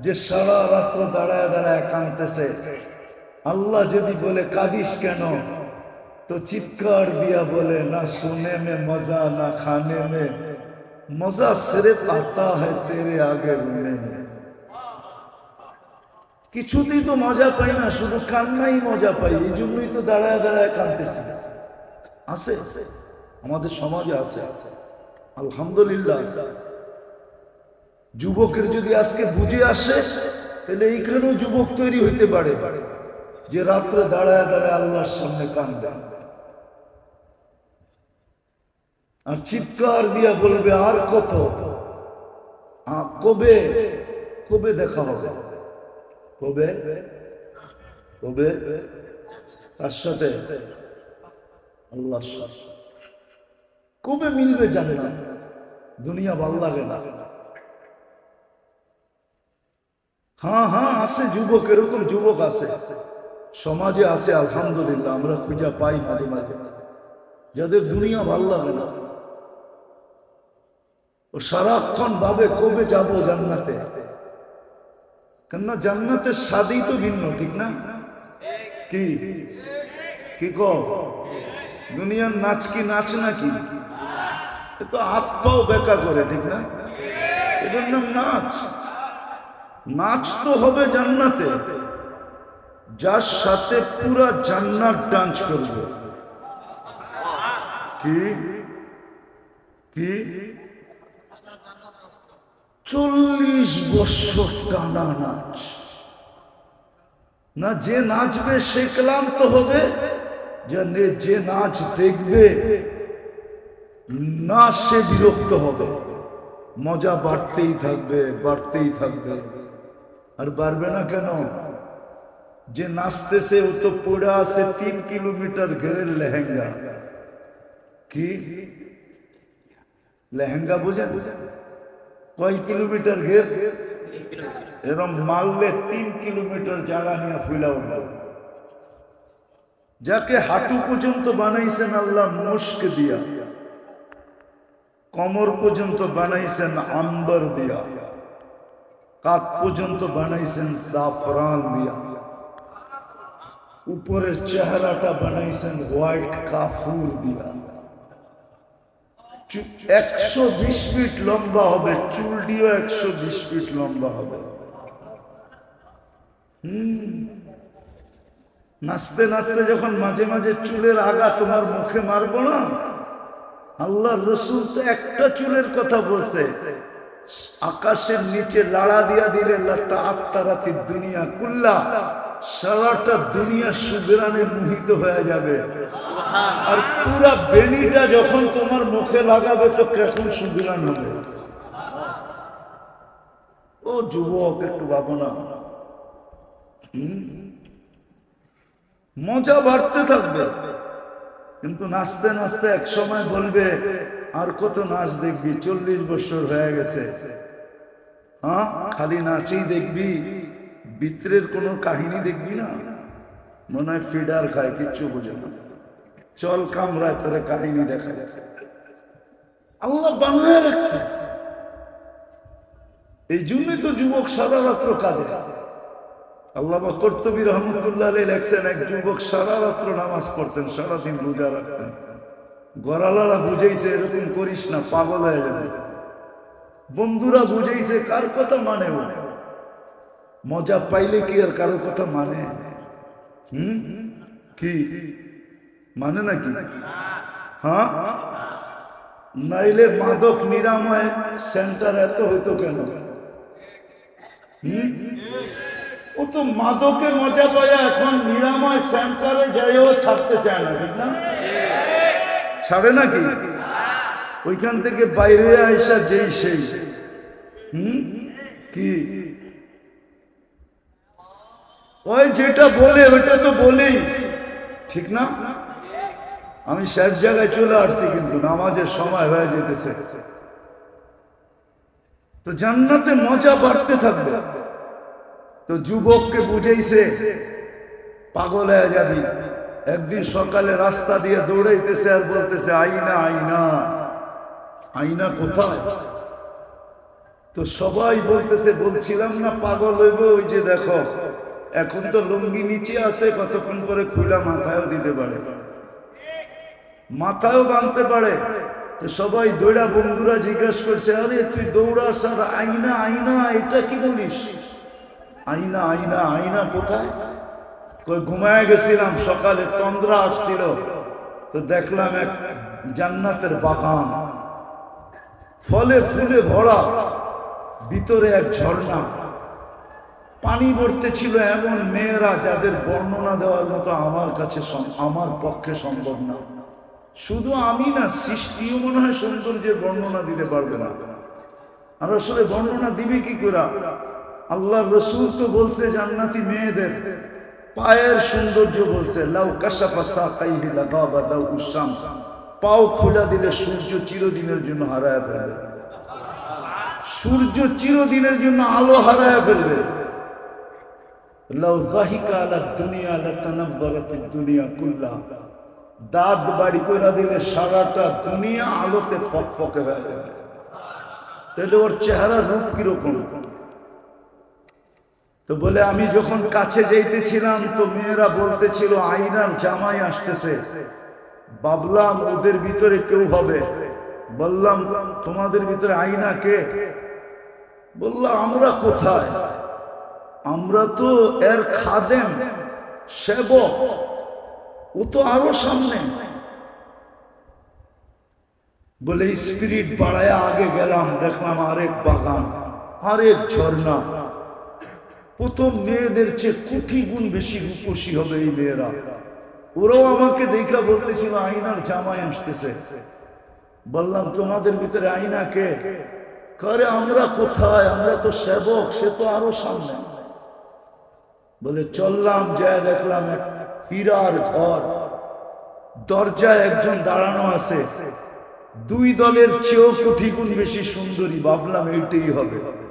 যে সারা রাত্র দাঁড়ায় দাঁড়ায় কাঁদতেছে। আল্লাহ যদি বলে, কাদিস কেন? তো চিৎকার দিয়া বলে, না শুনে মে মজা, না খানে মে। মজা সেরে পাতা হয় তেরে আগে মে। কিছুতেই তো মজা পাই না, শুধু কান্নাই মজা পাই। এই জন্যই তো দাঁড়ায় দাঁড়ায় কাঁদতেছি। আছে। আমাদের সমাজে আছে। আলহামদুলিল্লাহ আছে। যুবকের যদি আজকে বুঝে আসে, তাহলে এইখানেও যুবক তৈরি হইতে পারে। যে রাত্রে দাঁড়ায় দাঁড়ায় আল্লাহর সামনে কান্দে আর চিৎকার দিয়া বলবে, আর কত? কবে? কবে দেখা হবে? কবে? কবে? তার সাথে আল্লাহর সাথে। কবে মিলবে জানে না। দুনিয়া ভালো লাগে না। হ্যাঁ হ্যাঁ আছে, যুবক, এরকম যুবক আছে। সমাজে আছে, আলহামদুলিল্লাহ, আমরা খুঁজা পাই মাঝে মাঝে। যাদের দুনিয়া ভালো লাগে না। ও সারাক্ষণ ভাবে, কবে যাব জান্নাতে? কেননা জান্নাতের স্বাদই তো ভিন্ন, ঠিক না? কি? কি কো? দুনিয়ার নাচ কি নাচ নাকি? এ তো হাত পাও বেকা করে, ঠিক না? এটার নাম নাচ। নাচ তো হবে জান্নাতে। যার সাথে পুরা জান্নাত ডান্স করবে। কি? কি? চল্লিশ বছর টানা নাচ। না, যে নাচবে সে ক্লান্ত হবে। যে নাচ দেখবে, না সে বিরক্ত হবে। মজা বাড়তেই থাকবে বাড়তেই থাকবে। আর বাড়বে না কেন যে নাচতেছে ও তো পড়ে আছে তিন কিলোমিটার ঘেরের লেহেঙ্গা কি লেহেঙ্গা বুঝেন কয় কিলোমিটার ঘের এরম মারলে তিন কিলোমিটার জায়গা নিয়ে ফুলা উঠবে যাকে হাঁটু পর্যন্ত বানাইছেন আল্লাহ মুস্ক দিয়া কমর পর্যন্ত বানাইছেন আম্বর দিয়া কাত পর্যন্ত বানাইছেন জাফরান দিয়া। উপরের চেহারাটা বানাইছেন হোয়াইট কাফুর দিয়া। একশো বিশ ফিট লম্বা হবে, চুলটিও একশো বিশ ফিট লম্বা হবে। হুম। নাচতে নাচতে যখন মাঝে মাঝে চুলের আগা তোমার মুখে মারবো না আল্লাহ রসুল তো একটা চুলের কথা বলছে আকাশের নিচে লাড়া দিয়া দিলে আত্মারাতি দুনিয়া কুল্লা, সারাটা দুনিয়া সুবেরানে মোহিত হয়ে যাবে। আর পুরা বেনিটা যখন তোমার মুখে লাগাবে তো কেমন সুবিধান হবে। ও যুবক, একটু ভাবো না। মজা বাড়তে থাকবে। কিন্তু নাচতে নাচতে এক সময় বলবে, আর কত নাচ দেখবি? চল্লিশ বছর হয়ে গেছে। হ্যাঁ? খালি নাচেই দেখবি? ভিতরের কোনো কাহিনী দেখবি না? মনে হয় ফিডার খায়, কিচ্ছু বোঝে না। চল কামরায় তোরে কাহিনী দেখা আল্লাহ বানায় রাখছে। এই জন্যই তো যুবক সারা রাত্র কাঁদে কাঁদে। আল্লাহ কর্তবী রহমতুল্লাহ আলী লেখছেন, এক যুবক সারা রাত্র নামাজ পড়তেন, সারাদিন রোজা রাখতেন। গড়ালারা বুঝেইছে, এরকম করিস না, পাগল হয়ে যাবে। বন্ধুরা বুঝেইছে, কার কথা মানে মজা পাইলে কি আর কারোর কথা মানে? হুম? কি? মানে নাকি? হ্যাঁ? নাইলে মাদক নিরাময় সেন্টার এত হইতো কেন? হুম? ও তো মাদকে মজা পায়, এখন নিরাময় সেন্টারে যাইও ছাড়তে চায় না, ঠিক না? ছাড়ে নাকি? ওইখান থেকে বাইরে আইসা যেই সেই। হুম? কি? ওই যেটা বলে, ওইটা তো বলেই। ঠিক না? আমি শেষ জায়গায় চলে আসছি কিন্তু নামাজের সময় হয়ে যেতেছে। তো জান্নাতে মজা বাড়তে থাকবে। তো যুবককে বুঝেইছে, পাগল হয়ে যাবি। একদিন সকালে রাস্তা দিয়ে দৌড়াইতেছে আর বলতেছে আইনা আইনা আইনা কোথায়? তো সবাই বলতেছে, বলছিলাম না পাগল হইব, ওই যে দেখো, এখন তো লুঙ্গি নিচে আছে, কতক্ষণ পরে খুলা মাথায়ও দিতে পারে। মাথায়ও বাঁধতে পারে। তো সবাই দৌড়া বন্ধুরা জিজ্ঞেস করছে, আরে, তুই দৌড়াস আর আইনা আইনা এটা কি বলিস? আইনা আইনা আইনা কোথায়? ঘুমায় গেছিলাম, সকালে তন্দ্রা আসছিল। তো দেখলাম এক জান্নাতের বাগান। ফলে ফুলে ভরা, ভিতরে এক ঝর্ণা। পানি ছিল এমন মেয়েরা যাদের বর্ণনা দেওয়ার মতো আমার কাছে আমার পক্ষে সম্ভব না। শুধু আমি না, সৃষ্টিও মনে হয় সৌন্দর্যের বর্ণনা দিতে পারবে না। আর আসলে বর্ণনা দিবে কি করে? আল্লাহ রসুল তো বলছে জান্নাতি মেয়েদের। পায়ের সৌন্দর্য বলছে, লাউ উসাম পাও খোলা দিলে সূর্য চিরদিনের জন্য হারায় ফেলবে। সূর্য চিরদিনের জন্য আলো হারায় ফেলবে। লাউ দুনিয়া কুল্লা। দাঁত বাড়ি দিলে সারাটা দুনিয়া আলোতে ফকফকে হয়ে যাবে। তাহলে ওর চেহারা রূপ কীরকম? তো বলে, আমি যখন কাছে যাইতেছিলাম, তো মেয়েরা বলতেছিল আইনার জামাই আসতেছে। বাবলাম ওদের ভিতরে কেউ হবে। বললাম, তোমাদের ভিতরে আইনা কে? বললাম আমরা কোথায়? আমরা তো এর খাদেম, সেবক। ও তো আরও সামনে। বলে, স্পিরিট বাড়ায় আগে গেলাম, দেখলাম আরেক বাগান, আরেক ঝর্ণা। প্রথম মেয়েদের চেয়ে কোটি গুণ বেশি খুশি হবে এই মেয়েরা। ওরাও আমাকে দেখা বলতেছিল আইনার জামাই আসতেছে। বললাম, তোমাদের ভিতরে আইনা কে? করে, আমরা কোথায়? আমরা তো সেবক, সে তো আরও সামনে। বলে, চললাম যা দেখলাম এক হীরার ঘর। দরজায় একজন দাঁড়ানো আছে। দুই দলের চেয়েও কোটি গুণ বেশি সুন্দরী। ভাবলাম, এইটাই হবে।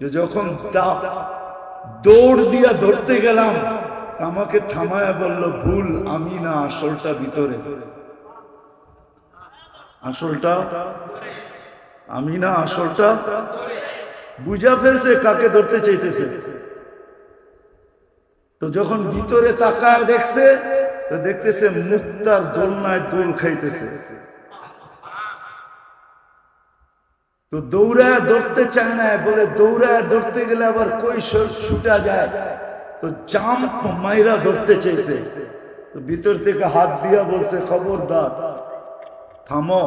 যে যখন দৌড় দিয়া ধরতে গেলাম। আমাকে থামায়া বলল, ভুল, আমি না আসলটা ভিতরে। আসলটা? আমি না আসলটা? বুঝা ফেলছে, কাকে ধরতে চাইতেছে। তো যখন ভিতরে তাকায় দেখছে, তো দেখতেছে মুক্তার দোলনায় দোল খাইতেছে। তো দৌড়ায় ধরতে চায় না, বলে দৌড়ায় ধরতে গেলে আবার কই ছুটা যায়। তো জাম্প মাইরা ধরতে চাইছে। তো ভিতর থেকে হাত দিয়া বলছে, খবরদার, থামো,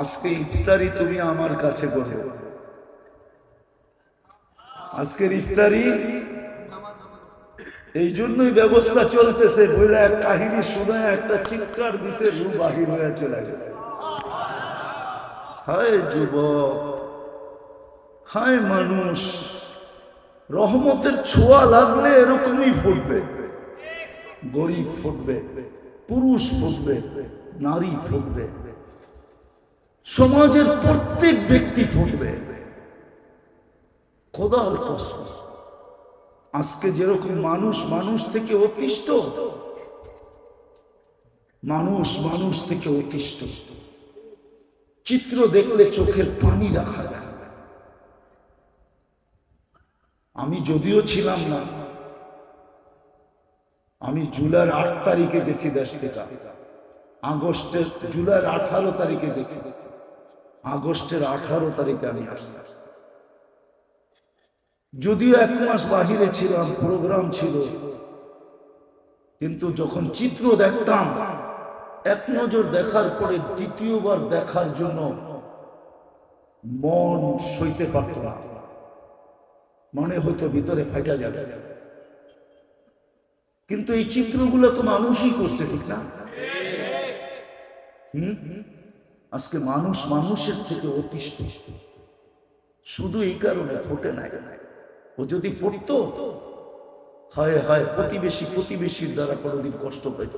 আজকে ইফতারি তুমি আমার কাছে করো আজকের ইফতারি, এই জন্যই ব্যবস্থা চলতেছে। বলে এক কাহিনী শুনে একটা চিৎকার দিছে রু বাহির হয়ে চলে গেছে। হায় যুবক, হায় মানুষ, রহমতের ছোঁয়া লাগলে এরকমই ফুটবে। গরিব ফুটবে, পুরুষ ফুটবে, নারী ফুটবে, সমাজের প্রত্যেক ব্যক্তি ফুটবে। খোদার কসম, আজকে যেরকম মানুষ মানুষ থেকে অতিষ্ঠ, মানুষ মানুষ থেকে অতিষ্ঠ। চিত্র দেখলে চোখের পানি রাখা যায়। আমি যদিও ছিলাম না, আমি জুলাইয়ের আট তারিখে গেছি দেশ থেকে। আগস্টের, জুলাইয়ের আঠারো তারিখে গেছি। আগস্টের আঠারো তারিখে আমি আসছি। যদিও এক মাস বাহিরে ছিলাম প্রোগ্রাম ছিল, কিন্তু যখন চিত্র দেখতাম এক নজর দেখার পরে দ্বিতীয়বার দেখার জন্য মন সইতে পারত না। মনে হতো ভিতরে ফাইটা যাবে। কিন্তু এই চিত্রগুলো তো মানুষই করছে, ঠিক না? আজকে মানুষ মানুষের থেকে অতিষ্ঠ। শুধু এই কারণে ফোটে নাই ও যদি ফুটতো, হয় হয়, প্রতিবেশী প্রতিবেশীর দ্বারা কোনোদিন কষ্ট পেত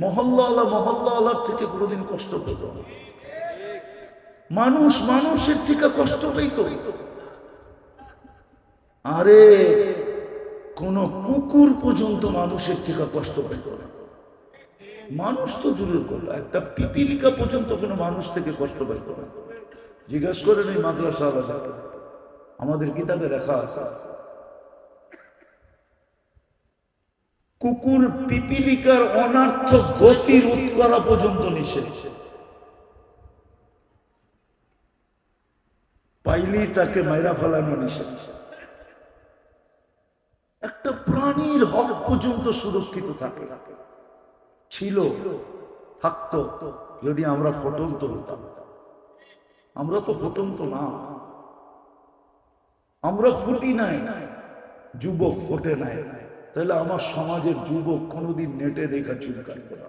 না। মহল্লা মহল্লা আলার থেকে কোনোদিন কষ্ট পেত মানুষ মানুষের থেকে কষ্ট পেত। আরে, কোন কুকুর পর্যন্ত মানুষের থেকে কষ্ট পেত না। মানুষ তো দূরের কথা, একটা পিপিলিকা পর্যন্ত কোনো মানুষ থেকে কষ্ট পেত না। জিজ্ঞেস করেন এই মাদ্রাসা আমাদের কিতাবে লেখা আছে। কুকুর পিপিলিকার অনার্থ গতি রোধ করা পর্যন্ত নিষেধ। পাইলেই তাকে মাইরা ফেলানো নিষেধ। একটা প্রাণীর হক পর্যন্ত সুরক্ষিত থাকে। ছিল, থাকতো, যদি আমরা ফটন্ত হতাম। আমরা তো ফটন্ত না। আমরা ফুটি নাই। যুবক ফোটে নাই। তাহলে আমার সমাজের যুবক কোনোদিন নেটে দেখা চুল কাটবে না।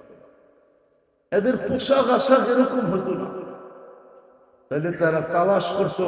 এদের পোশাক আশাক এরকম হতো না। তাহলে তারা তালাশ করতো